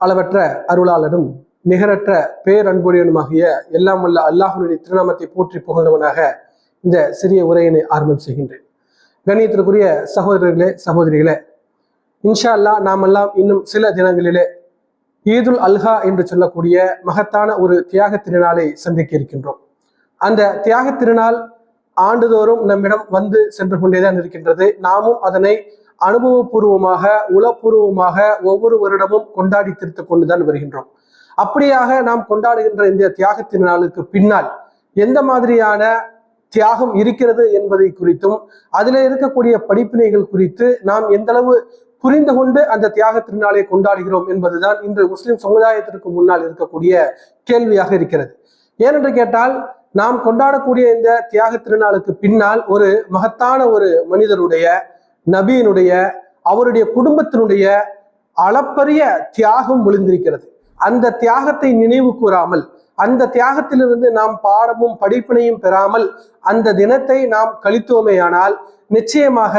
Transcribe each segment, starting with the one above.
அளவற்ற அருளாளனும் நிகரற்ற பேரன்புடையனுமாகிய எல்லாம் வல்ல அல்லாஹுடைய திருநாமத்தை போற்றி புகழ்ந்தவனாக இந்த சிறிய உரையினை ஆரம்பம் செய்கின்றேன். கண்ணியத்திற்குரிய சகோதரர்களே சகோதரிகளே இன்ஷா அல்லாஹ் நாமெல்லாம் இன்னும் சில தினங்களிலே ஈதுல் அல்ஹா என்று சொல்லக்கூடிய மகத்தான ஒரு தியாக திருநாளை சந்திக்க இருக்கின்றோம். அந்த தியாக திருநாள் ஆண்டுதோறும் நம்மிடம் வந்து சென்று கொண்டேதான் இருக்கின்றது. நாமும் அதனை அனுபவபூர்வமாக உளப்பூர்வமாக ஒவ்வொரு வருடமும் கொண்டாடி திருத்து கொண்டுதான் வருகின்றோம். அப்படியாக நாம் கொண்டாடுகின்ற இந்த தியாகத்தின் நாளுக்கு பின்னால் எந்த மாதிரியான தியாகம் இருக்கிறது என்பதை குறித்தும் அதில் இருக்கக்கூடிய படிப்பினைகள் குறித்து நாம் எந்த அளவு புரிந்து கொண்டு அந்த தியாக திருநாளை கொண்டாடுகிறோம் என்பதுதான் இன்று முஸ்லிம் சமுதாயத்திற்கு முன்னால் இருக்கக்கூடிய கேள்வியாக இருக்கிறது. ஏனென்று கேட்டால் நாம் கொண்டாடக்கூடிய இந்த தியாக திருநாளுக்கு பின்னால் ஒரு மகத்தான ஒரு மனிதருடைய நபியினுடைய அவருடைய குடும்பத்தினுடைய அளப்பரிய தியாகம் விழுந்திருக்கிறது. அந்த தியாகத்தை நினைவு கூறாமல் அந்த தியாகத்திலிருந்து நாம் பாடமும் படிப்பினையும் பெறாமல் அந்த தினத்தை நாம் கழித்தோமேயானால் நிச்சயமாக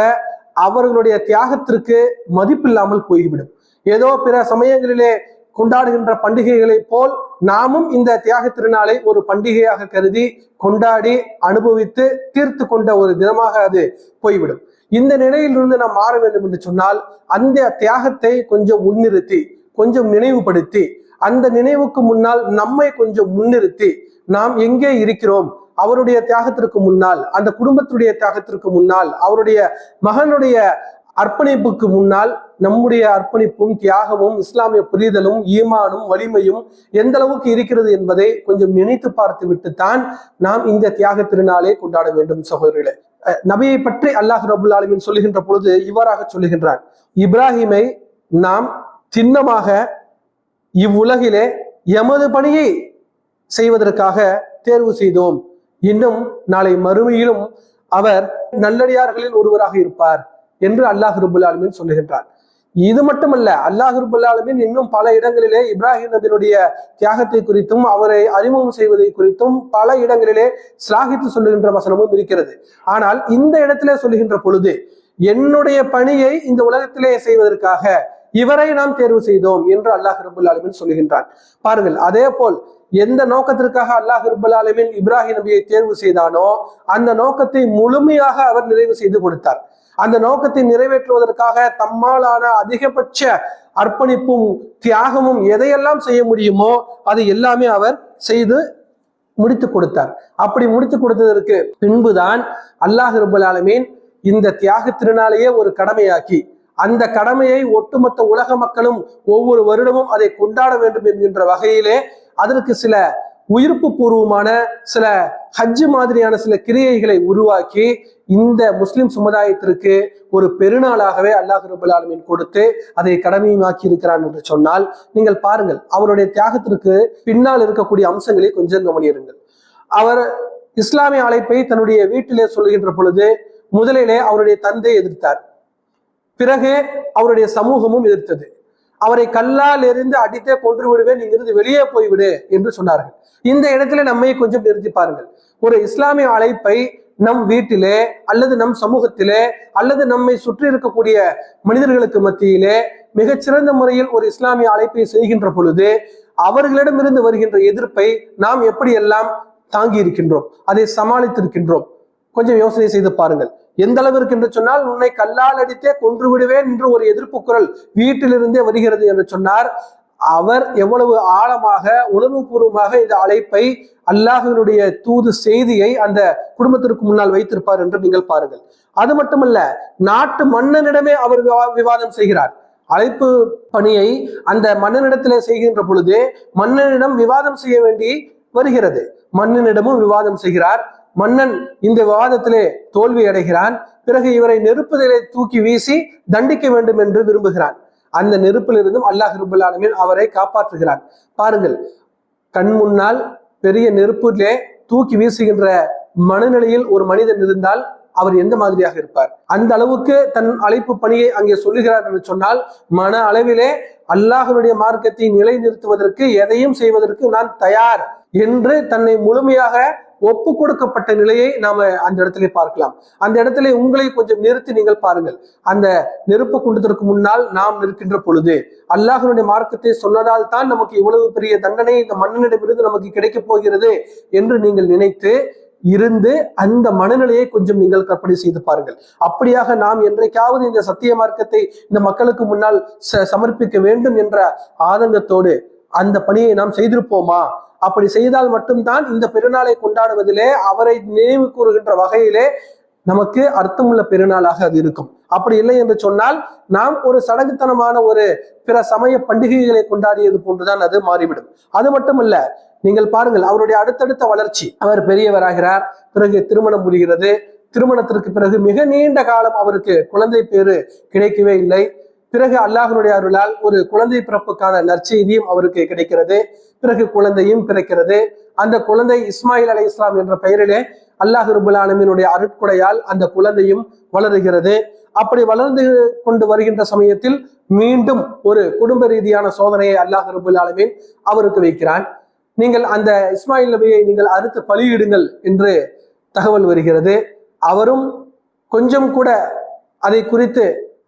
அவர்களுடைய தியாகத்திற்கு மதிப்பில்லாமல் போய்விடும். ஏதோ பிற சமயங்களிலே கொண்டாடுகின்ற பண்டிகைகளைப் போல் நாமும் இந்த தியாக திருநாளை ஒரு பண்டிகையாக கருதி கொண்டாடி அனுபவித்து தீர்த்து கொண்ட ஒரு தினமாக அது போய்விடும். இந்த நிலையிலிருந்து நாம் மாற வேண்டும் என்று சொன்னால் அந்த தியாகத்தை கொஞ்சம் முன்னிறுத்தி கொஞ்சம் நினைவுபடுத்தி அந்த நினைவுக்கு முன்னால் நம்மை கொஞ்சம் முன்னிறுத்தி நாம் எங்கே இருக்கிறோம் அவருடைய தியாகத்திற்கு முன்னால் அந்த குடும்பத்துடைய தியாகத்திற்கு முன்னால் அவருடைய மகனுடைய அர்ப்பணிப்புக்கு முன்னால் நம்முடைய அர்ப்பணிப்பும் தியாகமும் இஸ்லாமிய புரிதலும் ஈமானும் வலிமையும் எந்த அளவுக்கு இருக்கிறது என்பதை கொஞ்சம் நினைத்து பார்த்து விட்டுத்தான் நாம் இந்த தியாக திருநாளை கொண்டாட வேண்டும் சகோதரர்களே அஹ் நபியை பற்றி அல்லாஹ் ரபுல் ஆலமின் சொல்லுகின்ற பொழுது இவ்வாறாக சொல்லுகின்றார் இப்ராஹிமை நாம் சின்னமாக இவ்வுலகிலே எமது பணியை செய்வதற்காக தேர்வு செய்தோம். இன்னும் நாளை மறுமையிலும் அவர் நல்லடியார்களில் ஒருவராக இருப்பார் என்று அல்லாஹ் ரபுல் ஆலமின் சொல்லுகின்றார் இது மட்டுமல்ல அல்லாஹ் இன்னும் பல இடங்களிலே இப்ராஹிம் நபியினுடைய தியாகத்தை குறித்தும் அவரை அறிமுகம் செய்வதை குறித்தும் பல இடங்களிலே சிலாகித்து சொல்லுகின்ற வசனமும் இருக்கிறது. ஆனால் இந்த இடத்திலே சொல்லுகின்ற பொழுது என்னுடைய பணியை இந்த உலகத்திலே செய்வதற்காக இவரை நாம் தேர்வு செய்தோம் என்று அல்லாஹ் ரபுல் ஆலமின் சொல்லுகின்றான். பாருங்கள் அதே போல் எந்த நோக்கத்திற்காக அல்லாஹ் ரபுல் ஆலமின் இப்ராஹிம் நபியை தேர்வு செய்தானோ அந்த நோக்கத்தை முழுமையாக அவர் நிறைவு செய்து கொடுத்தார். அந்த நோக்கத்தை நிறைவேற்றுவதற்காக தம்மாலான அதிகபட்ச அர்ப்பணிப்பும் தியாகமும் எதையெல்லாம் செய்ய முடியுமோ அது எல்லாமே அவர் செய்து முடித்து கொடுத்தார். அப்படி முடித்து கொடுத்ததற்கு பின்புதான் அல்லாஹ் ரபுல்லாலமீன் இந்த தியாக திருநாளையே ஒரு கடமையாக்கி அந்த கடமையை ஒட்டுமொத்த உலக மக்களும் ஒவ்வொரு வருடமும் அதை கொண்டாட வேண்டும் என்கின்ற வகையிலே அதற்கு சில உயிர்ப்பு பூர்வமான சில ஹஜ்ஜு மாதிரியான சில கிரியைகளை உருவாக்கி இந்த முஸ்லிம் சமுதாயத்திற்கு ஒரு பெருநாளாகவே அல்லாஹ் ரபுல் ஆலமின் கொடுத்து அதை கடமையுமாக்கி இருக்கிறான் என்று சொன்னால் நீங்கள் பாருங்கள் அவருடைய தியாகத்திற்கு பின்னால் இருக்கக்கூடிய அம்சங்களை கொஞ்சம் கவனியிருங்கள் அவர் இஸ்லாமிய அழைப்பை தன்னுடைய வீட்டிலே சொல்கின்ற பொழுது முதலிலே அவருடைய தந்தை எதிர்த்தார். பிறகு அவருடைய சமூகமும் எதிர்த்தது. அவரை கல்லால் எறிந்து அடித்தே கொன்று விடுவேன் இங்கிருந்து வெளியே போய்விடு என்று சொன்னார்கள். இந்த இடத்துல நம்மை கொஞ்சம் நிறுத்தி பாருங்கள். ஒரு இஸ்லாமிய அழைப்பை நம் வீட்டிலே அல்லது நம் சமூகத்திலே அல்லது நம்மை சுற்றி இருக்கக்கூடிய மனிதர்களுக்கு மத்தியிலே மிகச்சிறந்த முறையில் ஒரு இஸ்லாமிய அழைப்பை செய்கின்ற பொழுது அவர்களிடமிருந்து வருகின்ற எதிர்ப்பை நாம் எப்படியெல்லாம் தாங்கி இருக்கின்றோம் அதை சமாளித்திருக்கின்றோம். கொஞ்சம் யோசனை செய்து பாருங்கள். எந்த அளவிற்கு என்று சொன்னால் உன்னை கல்லால் அடித்தே கொன்று விடுவேன் என்று ஒரு எதிர்ப்பு குரல் வீட்டிலிருந்தே வருகிறது என்று சொன்னார். அவர் எவ்வளவு ஆழமாக உணர்வுபூர்வமாக இந்த அழைப்பை அல்லாஹினுடைய தூது செய்தியை அந்த குடும்பத்திற்கு முன்னால் வைத்திருப்பார் என்று நீங்கள் பாருங்கள். அது மட்டுமல்ல நாட்டு மன்னனிடமே அவர் விவா- விவாதம் செய்கிறார். அழைப்பு பணியை அந்த மன்னனிடத்திலே செய்கின்ற பொழுது மன்னனிடம் விவாதம் செய்ய வேண்டி வருகிறது. மன்னனிடமும் விவாதம் செய்கிறார். மன்னன் இந்த விவாதத்திலே தோல்வி அடைகிறான். பிறகு இவரை நெருப்புதலை தூக்கி வீசி தண்டிக்க வேண்டும் என்று விரும்புகிறான். அந்த நெருப்பிலிருந்தும் அல்லாஹ் ரபுல் அவரை காப்பாற்றுகிறார். பாருங்கள் கண் முன்னால் பெரிய நெருப்பிலே தூக்கி வீசுகின்ற மனநிலையில் ஒரு மனிதன் இருந்தால் அவர் எந்த மாதிரியாக இருப்பார்? அந்த அளவுக்கு தன் அழைப்பு பணியை அங்கே சொல்லுகிறார் என்று சொன்னால் மன அளவிலே அல்லாஹனுடைய மார்க்கத்தை நிலைநிறுத்துவதற்கு எதையும் செய்வதற்கு நான் தயார் என்று தன்னை முழுமையாக ஒப்பு கொடுக்கப்பட்ட நிலையை நாம அந்த இடத்துல பார்க்கலாம். அந்த இடத்துல உங்களை கொஞ்சம் நிறுத்தி நீங்கள் பாருங்கள். அந்த நெருப்பு குண்டத்திற்கு முன்னால் நாம் நிற்கின்ற பொழுது அல்லாஹனுடைய மார்க்கத்தை சொன்னதால் தான் நமக்கு இவ்வளவு பெரிய தண்டனை இந்த மன்னனிடமிருந்து நமக்கு கிடைக்கப் போகிறது என்று நீங்கள் நினைத்து இருந்து அந்த மனநிலையை கொஞ்சம் நீங்கள் கற்பனை செய்து பாருங்கள். அப்படியாக நாம் என்றைக்காவது இந்த சத்திய மார்க்கத்தை இந்த மக்களுக்கு முன்னால் சமர்ப்பிக்க வேண்டும் என்ற ஆதங்கத்தோடு அந்த பணியை நாம் செய்திருப்போமா? அப்படி செய்தால் மட்டும்தான் இந்த பெருநாளை கொண்டாடுவதிலே அவரை நினைவு கூறுகின்ற வகையிலே நமக்கு அர்த்தமுள்ள பெருநாளாக அது இருக்கும். அப்படி இல்லை என்று சொன்னால் நாம் ஒரு சடங்குத்தனமான ஒரு பிற சமய பண்டிகைகளை கொண்டாடியது போன்றுதான் அது மாறிவிடும். அது மட்டுமல்ல நீங்கள் பாருங்கள் அவருடைய அடுத்தடுத்த வளர்ச்சி. அவர் பெரியவராகிறார் பிறகு திருமணம் முடிகிறது. திருமணத்திற்கு பிறகு மிக நீண்ட காலம் அவருக்கு குழந்தை பேரு கிடைக்கவே இல்லை. பிறகு அல்லாஹனுடைய அருளால் ஒரு குழந்தை பிறப்புக்கான நற்செய்தியும் அவருக்கு கிடைக்கிறது. பிறகு குழந்தையும் பிறக்கிறது. அந்த குழந்தை இஸ்மாயில் அலை இஸ்லாம் என்ற பெயரிலே அல்லாஹ் ரபுல் ஆலமினுடைய அந்த குழந்தையும் வளருகிறது. அப்படி வளர்ந்து கொண்டு வருகின்ற சமயத்தில் மீண்டும் ஒரு குடும்ப ரீதியான சோதனையை அல்லாஹ் ரபுல் ஆலமின் அவருக்கு வைக்கிறான். நீங்கள் அந்த இஸ்மாயில் நபியை நீங்கள் அறுத்து பலியிடுங்கள் என்று தகவல் வருகிறது. அவரும் கொஞ்சம் கூட அதை குறித்து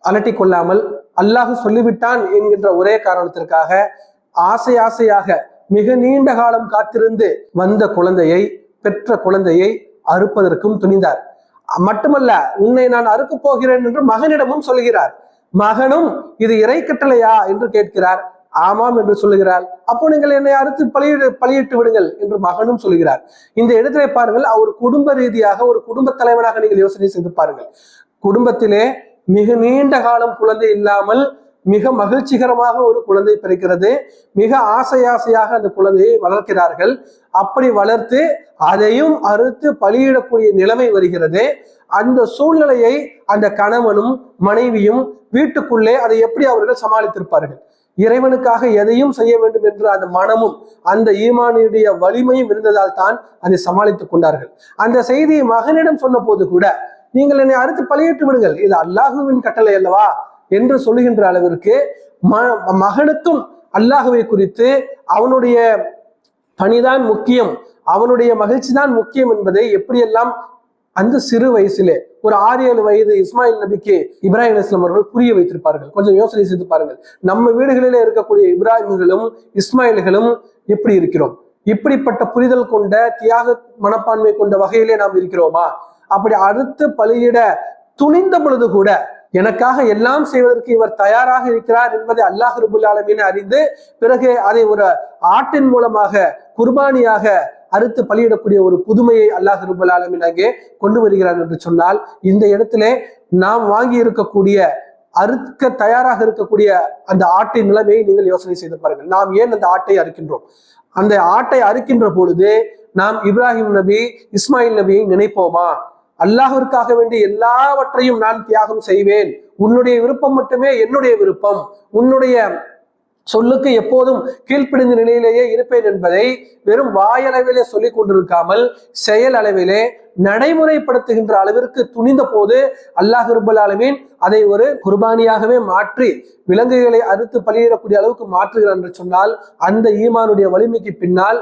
அலட்டி கொள்ளாமல் அல்லாஹு சொல்லிவிட்டான் என்கின்ற ஒரே காரணத்திற்காக ஆசை ஆசையாக மிக நீண்ட காலம் காத்திருந்து வந்த குழந்தையை பெற்ற குழந்தையை அறுப்பதற்கும் துணிந்தார். மட்டுமல்ல உன்னை நான் அறுக்க போகிறேன் என்று மகனிடமும் சொல்கிறார். மகனும் இது இறை கட்டளையா என்று கேட்கிறார். ஆமாம் என்று சொல்லுகிறார் அப்போ நீங்கள் என்னை அறுத்து பழியிடு பழியிட்டு விடுங்கள் என்று மகனும் சொல்கிறார். இந்த இடத்திலே பாருங்கள் அவர் குடும்ப ரீதியாக ஒரு குடும்ப தலைவனாக நீங்கள் யோசனை செய்து பாருங்கள். குடும்பத்திலே மிக நீண்ட காலம் குழந்தை இல்லாமல் மிக மகிழ்ச்சிகரமாக ஒரு குழந்தை பிறக்கிறது. மிக ஆசை ஆசையாக அந்த குழந்தையை வளர்க்கிறார்கள். அப்படி வளர்த்து அதையும் அறுத்து பலியிடக்கூடிய நிலைமை வருகிறது. அந்த சூழ்நிலையை அந்த கணவனும் மனைவியும் வீட்டுக்குள்ளே அதை எப்படி அவர்கள் சமாளித்திருப்பார்கள்? இறைவனுக்காக எதையும் செய்ய வேண்டும் என்ற அந்த மனமும் அந்த ஈமானியுடைய வலிமையும் இருந்ததால் தான் அதை சமாளித்துக் கொண்டார்கள். அந்த செய்தியை மகனிடம் சொன்ன போது கூட நீங்கள் என்னை அறுத்து பழியிட்டு விடுங்கள். இது அல்லாஹுவின் கட்டளை அல்லவா? என்று சொல்லுகின்ற அளவிற்கு மகனுக்கும் அல்லாஹுவை குறித்து அவனுடைய பணிதான் முக்கியம். அவனுடைய மகிழ்ச்சி தான் முக்கியம் என்பதை எப்படியெல்லாம் அந்த சிறு வயசிலே ஒரு ஆறு ஏழு வயது இஸ்மாயில் நபிக்கு இப்ராஹிம் இஸ்லாம் அவர்கள் புரிய வைத்திருப்பார்கள். கொஞ்சம் யோசனை செய்து பாருங்கள். நம்ம வீடுகளிலே இருக்கக்கூடிய இப்ராஹிம்களும் இஸ்மாயில்களும் எப்படி இருக்கிறோம்? இப்படிப்பட்ட புரிதல் கொண்ட தியாக மனப்பான்மை கொண்ட வகையிலே நாம் இருக்கிறோமா? அப்படி அடுத்து பலியிட துணிந்த பொழுது கூட எனக்காக எல்லாம் செய்வதற்கு இவர் தயாராக இருக்கிறார் என்பதை அல்லாஹ் ரபுல் ஆலமீன் அறிந்து பிறகு அதை ஒரு ஆட்டின் மூலமாக குர்பானியாக அறுத்து பலியிடக்கூடிய ஒரு புதுமையை அல்லாஹ் ரபுல் ஆலமீன் அங்கே கொண்டு வருகிறார் என்று சொன்னால் இந்த இடத்திலே நாம் வாங்கி இருக்கக்கூடிய அறுக்க தயாராக இருக்கக்கூடிய அந்த ஆட்டின் நிலைமையை நீங்கள் யோசனை செய்து பாருங்கள். நாம் ஏன் அந்த ஆட்டை அறுக்கின்றோம்? அந்த ஆட்டை அறுக்கின்ற பொழுது நாம் இப்ராஹிம் நபி இஸ்மாயில் நபியை நினைப்போமா? அல்லாஹிற்காக வேண்டிய எல்லாவற்றையும் நான் தியாகம் செய்வேன். உன்னுடைய விருப்பம் மட்டுமே என்னுடைய விருப்பம். உன்னுடைய சொல்லுக்கு எப்போதும் கீழ்ப்பிடிந்த நிலையிலேயே இருப்பேன் என்பதை வெறும் வாயளவிலே சொல்லிக் கொண்டிருக்காமல் செயல் அளவிலே நடைமுறைப்படுத்துகின்ற அளவிற்கு துணிந்த போது அல்லாஹ் ரபுல் அதை ஒரு குர்பானியாகவே மாற்றி விலங்குகளை அறுத்து பலியிடக்கூடிய அளவுக்கு மாற்றுகிறார் என்று சொன்னால் அந்த ஈமானுடைய வலிமைக்கு பின்னால்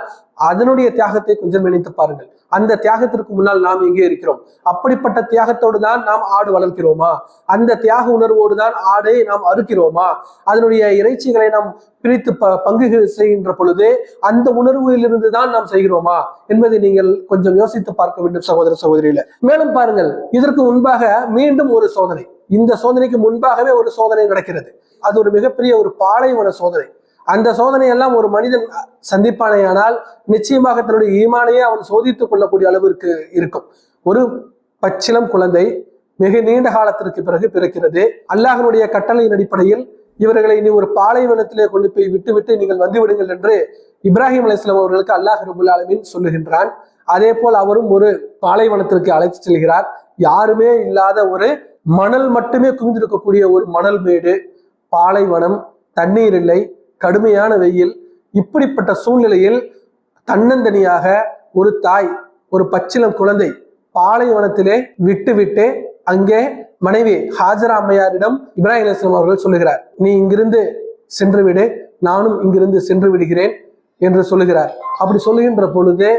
அதனுடைய தியாகத்தை கொஞ்சம் நினைத்து பாருங்கள். அந்த தியாகத்திற்கு முன்னால் நாம் எங்கே இருக்கிறோம்? அப்படிப்பட்ட தியாகத்தோடு தான் நாம் ஆடு வளர்க்கிறோமா? அந்த தியாக உணர்வோடு தான் ஆடை நாம் அறுக்கிறோமா? அதனுடைய இறைச்சிகளை நாம் பிரித்து ப பங்கு செய்கின்ற பொழுது அந்த உணர்விலிருந்து தான் நாம் செய்கிறோமா? என்பதை நீங்கள் கொஞ்சம் யோசித்து பார்க்க வேண்டும் சகோதர சகோதரியில மேலும் பாருங்கள் இதற்கு முன்பாக மீண்டும் ஒரு சோதனை. இந்த சோதனைக்கு முன்பாகவே ஒரு சோதனை நடக்கிறது. அது ஒரு மிகப்பெரிய ஒரு பாலைவன சோதனை. அந்த சோதனையெல்லாம் ஒரு மனிதன் சந்திப்பானேயானால் நிச்சயமாக தன்னுடைய ஈமானையே அவன் சோதித்துக் கொள்ளக்கூடிய அளவிற்கு இருக்கும். ஒரு பச்சிலம் குழந்தை மிக நீண்ட காலத்திற்கு பிறகு பிறக்கிறது. அல்லாஹனுடைய கட்டளையின் அடிப்படையில் இவர்களை நீ ஒரு பாலைவனத்திலே கொண்டு போய் விட்டுவிட்டு நீங்கள் வந்துவிடுங்கள் என்று இப்ராஹிம் அலிஸ்லாம் அவர்களுக்கு அல்லாஹ் ரபுல் ஆலமின் சொல்லுகின்றான். அதே போல் அவரும் ஒரு பாலைவனத்திற்கு அழைத்து செல்கிறார். யாருமே இல்லாத ஒரு மணல் மட்டுமே குவிந்திருக்கக்கூடிய ஒரு மணல் மேடு. பாலைவனம் தண்ணீர் இல்லை கடுமையான வெயில். இப்படிப்பட்ட சூழ்நிலையில் தன்னந்தனியாக ஒரு தாய் ஒரு பச்சிலம் குழந்தை பாலைவனத்திலே விட்டு விட்டு அங்கே மனைவி ஹாஜரா அம்மையாரிடம் இப்ராஹிம் அலிஸ்லாம் அவர்கள் சொல்லுகிறார். நீ இங்கிருந்து சென்று விடு நானும் இங்கிருந்து சென்று விடுகிறேன் என்று சொல்லுகிறார். அப்படி சொல்லுகின்ற பொழுது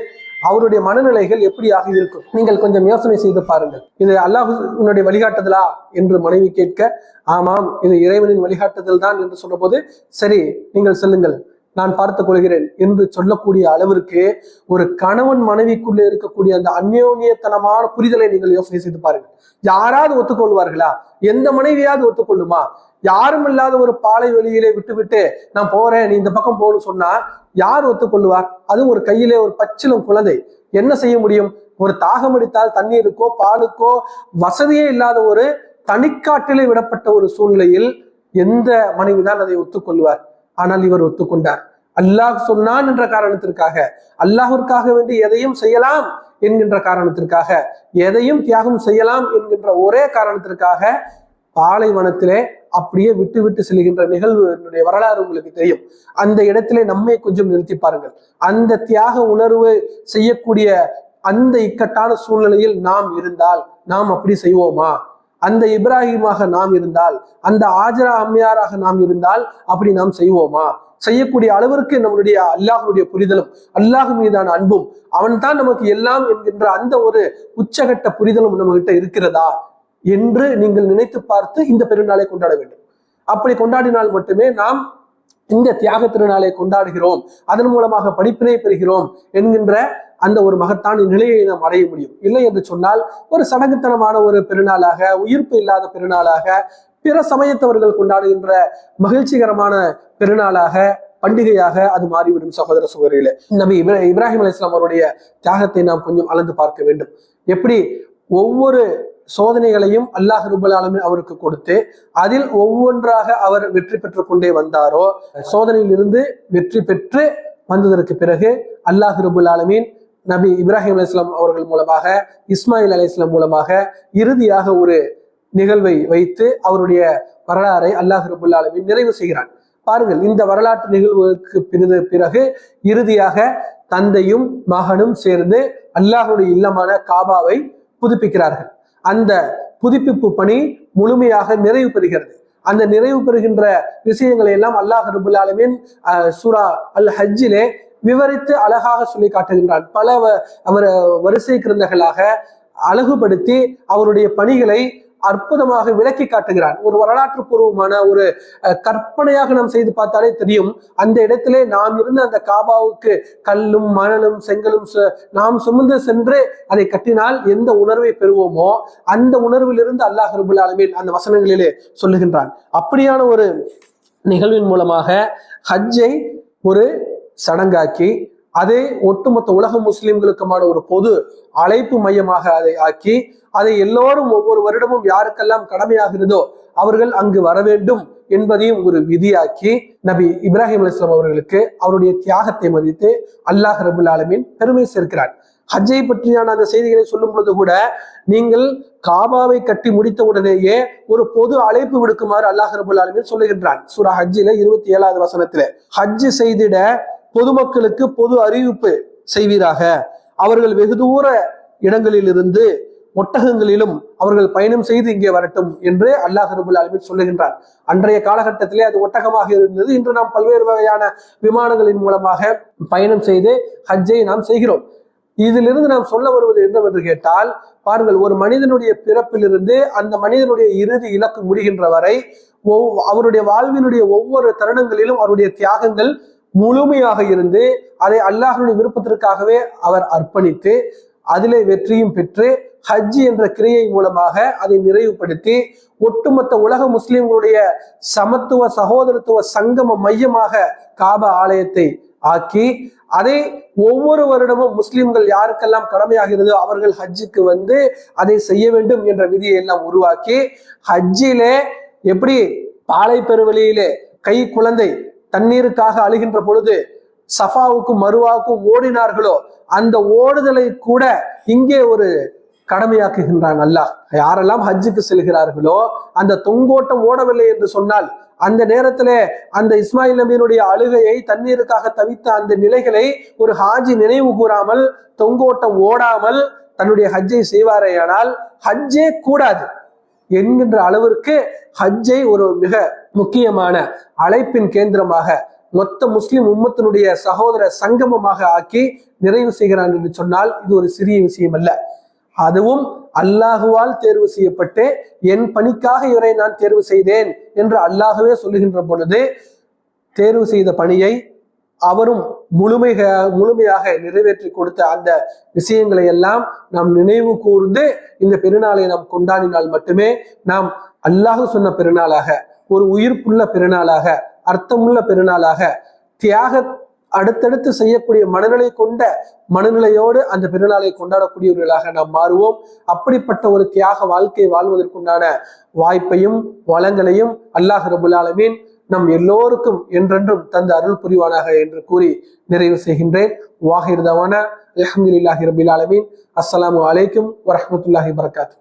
அவருடைய மனநிலைகள் எப்படியாக இருக்கும்? நீங்கள் கொஞ்சம் யோசனை செய்து பாருங்கள். இது அல்லாஹுடைய வழிகாட்டுதலா? என்று மனைவி கேட்க ஆமாம் இது இறைவனின் வழிகாட்டுதல் தான் என்று சொன்னபோது சரி நீங்கள் செல்லுங்கள். நான் பார்த்துக் கொள்கிறேன் என்று சொல்லக்கூடிய அளவிற்கு ஒரு கணவன் மனைவிக்குள்ளே இருக்கக்கூடிய அந்த அந்யோன்யத்தனமான புரிதலை நீங்கள் யோசனை செய்து பாருங்கள். யாராவது ஒத்துக்கொள்வார்களா? எந்த மனைவியாவது ஒத்துக்கொள்ளுமா? யாரும் இல்லாத ஒரு பாலை வெளியிலே விட்டுவிட்டு நான் போறேன் நீ இந்த பக்கம் போகணும்னு சொன்னா யார் ஒத்துக்கொள்ளுவார்? அதுவும் ஒரு கையிலே ஒரு பச்சிலும் குழந்தை. என்ன செய்ய முடியும்? ஒரு தாகம் அடித்தால் தண்ணீருக்கோ பாலுக்கோ வசதியே இல்லாத ஒரு தனிக்காட்டிலே விடப்பட்ட ஒரு சூழ்நிலையில் எந்த மனைவிதான் அதை ஒத்துக்கொள்வார்? ஆனால் இவர் ஒத்துக்கொண்டார். அல்லாஹ் சொன்னான் என்ற காரணத்திற்காக அல்லாஹிற்காக வேண்டி எதையும் செய்யலாம் என்கின்ற காரணத்திற்காக எதையும் தியாகம் செய்யலாம் என்கின்ற ஒரே காரணத்திற்காக பாலைவனத்திலே அப்படியே விட்டு விட்டு செல்கின்ற நிகழ்வு என்னுடைய வரலாறு உங்களுக்கு தெரியும். அந்த இடத்திலே நம்மை கொஞ்சம் நிறுத்தி பாருங்கள். அந்த தியாக உணர்வு செய்யக்கூடிய அந்த இக்கட்டான சூழ்நிலையில் நாம் இருந்தால் நாம் அப்படி செய்வோமா? அந்த இப்ராஹிமாக நாம் இருந்தால் அந்த ஆஜரா அம்மையாராக நாம் இருந்தால் அப்படி நாம் செய்வோமா? செய்யக்கூடிய அளவிற்கு நம்மளுடைய அல்லாஹனுடைய புரிதலும் அல்லாஹ் மீதான அன்பும் அவன் தான் நமக்கு எல்லாம் என்கின்ற அந்த ஒரு உச்சகட்ட புரிதலும் நம்ம கிட்ட இருக்கிறதா? என்று நீங்கள் நினைத்து பார்த்து இந்த பெருநாளை கொண்டாட வேண்டும். அப்படி கொண்டாடினால் மட்டுமே நாம் இந்த தியாக திருநாளை கொண்டாடுகிறோம். அதன் மூலமாக படிப்பினை பெறுகிறோம் என்கின்ற அந்த ஒரு மகத்தான நிலையை நாம் அடைய முடியும். இல்லை என்று சொன்னால் ஒரு சடங்குத்தனமான ஒரு பெருநாளாக உயிர்ப்பு இல்லாத பெருநாளாக பிற சமயத்தவர்கள் கொண்டாடுகின்ற மகிழ்ச்சிகரமான பெருநாளாக பண்டிகையாக அது மாறிவிடும் சகோதர சகோதரிகளே. நபி இப்ராஹிம் அலி இஸ்லாம் அவருடைய தியாகத்தை நாம் கொஞ்சம் அளந்து பார்க்க வேண்டும். எப்படி ஒவ்வொரு சோதனைகளையும் அல்லாஹ் ரூபலாலுமே ஆலமின் அவருக்கு கொடுத்து அதில் ஒவ்வொன்றாக அவர் வெற்றி பெற்று கொண்டே வந்தாரோ சோதனையிலிருந்து வெற்றி பெற்று வந்ததற்கு பிறகு அல்லாஹ் ரபுல் ஆலமீன் நபி இப்ராஹிம் அலிஸ்லாம் அவர்கள் மூலமாக இஸ்மாயில் அலிஸ்லாம் மூலமாக இறுதியாக ஒரு நிகழ்வை வைத்து அவருடைய வரலாறை அல்லாஹ் ரபுல் ஆலமின் நிறைவு செய்கிறான். பாருங்கள் இந்த வரலாற்று நிகழ்வுக்கு பிறகு பிறகு இறுதியாக தந்தையும் மகனும் சேர்ந்து அல்லாஹுடைய இல்லமான காபாவை புதுப்பிக்கிறார்கள். அந்த புதுப்பிப்பு பணி முழுமையாக நிறைவு பெறுகிறது. அந்த நிறைவு பெறுகின்ற விஷயங்களை எல்லாம் அல்லாஹ் ரபுல் ஆலமின் சூரா அல் ஹஜ்ஜிலே விவரித்து அழகாக சொல்லி காட்டுகின்றான். பல அவர் வரிசை கிருந்தகளாக அழகுபடுத்தி அவருடைய பணிகளை அற்புதமாக விளக்கி காட்டுகிறான் ஒரு வரலாற்று பூர்வமான ஒரு கற்பனையாக நாம் செய்து பார்த்தாலே தெரியும். அந்த இடத்திலே நாம் இருந்த அந்த காபாவுக்கு கல்லும் மணலும் செங்கலும் நாம் சுமந்து சென்று அதை கட்டினால் எந்த உணர்வை பெறுவோமோ அந்த உணர்விலிருந்து அல்லாஹ் ரபுல் ஆலமீன் அந்த வசனங்களிலே சொல்லுகின்றான். அப்படியான ஒரு நிகழ்வின் மூலமாக ஹஜ்ஜை ஒரு சடங்காக்கி அதே ஒட்டுமொத்த உலக முஸ்லிம்களுக்குமான ஒரு பொது அழைப்பு மையமாக அதை ஆக்கி அதை எல்லோரும் ஒவ்வொரு வருடமும் யாருக்கெல்லாம் கடமையாகிறதோ அவர்கள் அங்கு வர வேண்டும் என்பதையும் ஒரு விதியாக்கி நபி இப்ராஹிம் அலிஸ்லாம் அவர்களுக்கு அவருடைய தியாகத்தை மதித்து அல்லாஹ் ரபுல் ஆலமின் பெருமை சேர்க்கிறார். ஹஜ்ஜை பற்றியான அந்த செய்திகளை சொல்லும் பொழுது கூட நீங்கள் காபாவை கட்டி முடித்த உடனேயே ஒரு பொது அழைப்பு விடுக்குமாறு அல்லாஹ் ரபுல் ஆலமின் சொல்லுகின்றான். சூரா ஹஜ்ஜில இருபத்தி ஏழாவது வசனத்துல ஹஜ்ஜு செய்திட பொதுமக்களுக்கு பொது அறிவிப்பு செய்வீராக. அவர்கள் வெகு தூர இடங்களிலிருந்து ஒட்டகங்களிலும் அவர்கள் பயணம் செய்து இங்கே வரட்டும் என்று அல்லாஹ் ரபுல் அலமின் சொல்லுகின்றார். அன்றைய காலகட்டத்திலே அது ஒட்டகமாக இருந்தது. இன்று நாம் பல்வேறு வகையான விமானங்களின் மூலமாக பயணம் செய்து ஹஜ்ஜை நாம் செய்கிறோம். இதிலிருந்து நாம் சொல்ல வருவது என்னவென்று கேட்டால் பாருங்கள் ஒரு மனிதனுடைய பிறப்பிலிருந்து அந்த மனிதனுடைய இறுதி இலக்கு முடிகின்ற வரை அவருடைய வாழ்வினுடைய ஒவ்வொரு தருணங்களிலும் அவருடைய தியாகங்கள் முழுமையாக இருந்து அதை அல்லாஹனுடைய விருப்பத்திற்காகவே அவர் அர்ப்பணித்து அதிலே வெற்றியும் பெற்று ஹஜ் என்ற கிரியை மூலமாக அதை நிறைவுபடுத்தி ஒட்டுமொத்த உலக முஸ்லிம்களுடைய சமத்துவ சகோதரத்துவ சங்கம மையமாக காப ஆலயத்தை ஆக்கி அதை ஒவ்வொரு வருடமும் முஸ்லிம்கள் யாருக்கெல்லாம் கடமையாகிறதோ அவர்கள் ஹஜ்ஜுக்கு வந்து அதை செய்ய வேண்டும் என்ற விதியை எல்லாம் உருவாக்கி ஹஜ்ஜிலே எப்படி பாலை பெருவெளியிலே கை குழந்தை தண்ணீருக்காக அழுகின்ற பொழுது சஃபாவுக்கும் மருவாவுக்கும் ஓடினார்களோ அந்த ஓடுதலை கூட இங்கே ஒரு கடமையாக்குகின்றான் அல்லாஹ். யாரெல்லாம் ஹஜ்ஜுக்கு செல்கிறார்களோ அந்த தொங்கோட்டம் ஓடவில்லை என்று சொன்னால் அந்த நேரத்திலே அந்த இஸ்மாயில் நபியினுடைய அழுகையை தண்ணீருக்காக தவித்த அந்த நிலைகளை ஒரு ஹாஜி நினைவு கூறாமல் தொங்கோட்டம் ஓடாமல் தன்னுடைய ஹஜ்ஜை செய்வாரேயானால் ஹஜ்ஜே கூடாது. என்கின்ற அளவிற்கு ஹஜ்ஜை ஒரு மிக முக்கியமான அழைப்பின் கேந்திரமாக மொத்த முஸ்லிம் உம்மத்தினுடைய சகோதர சங்கமமாக ஆக்கி நிறைவு செய்கிறான் என்று சொன்னால் இது ஒரு சிறிய விஷயம் அல்ல அதுவும் அல்லாஹுவால் தேர்வு செய்யப்பட்டு என் பணிக்காக இவரை நான் தேர்வு செய்தேன் என்று அல்லாஹுவே சொல்லுகின்ற பொழுது தேர்வு செய்த பணியை அவரும் முழுமைக முழுமையாக நிறைவேற்றி கொடுத்த அந்த விஷயங்களை எல்லாம் நாம் நினைவு கூர்ந்து இந்த பெருநாளை நாம் கொண்டாடினால் மட்டுமே நாம் அல்லாஹ் சொன்ன பெருநாளாக ஒரு உயிர்ப்புள்ள பெருநாளாக அர்த்தமுள்ள பெருநாளாக தியாக அடுத்தடுத்து செய்யக்கூடிய மனநிலை கொண்ட மனநிலையோடு அந்த பெருநாளை கொண்டாடக்கூடியவர்களாக நாம் மாறுவோம். அப்படிப்பட்ட ஒரு தியாக வாழ்க்கை வாழ்வதற்குண்டான வாய்ப்பையும் வளங்களையும் அல்லாஹ் ரபுல் ஆலமீன் நம் எல்லோருக்கும் என்றென்றும் தந்த அருள் புரிவானாக என்று கூறி நிறைவு செய்கின்றேன். வாஹிர்தவான. அலமதுல்லாஹி ரபில் ஆலமீன். அஸ்லாம் அலைக்கும் வரமத்துல்லாஹி வரகாத்து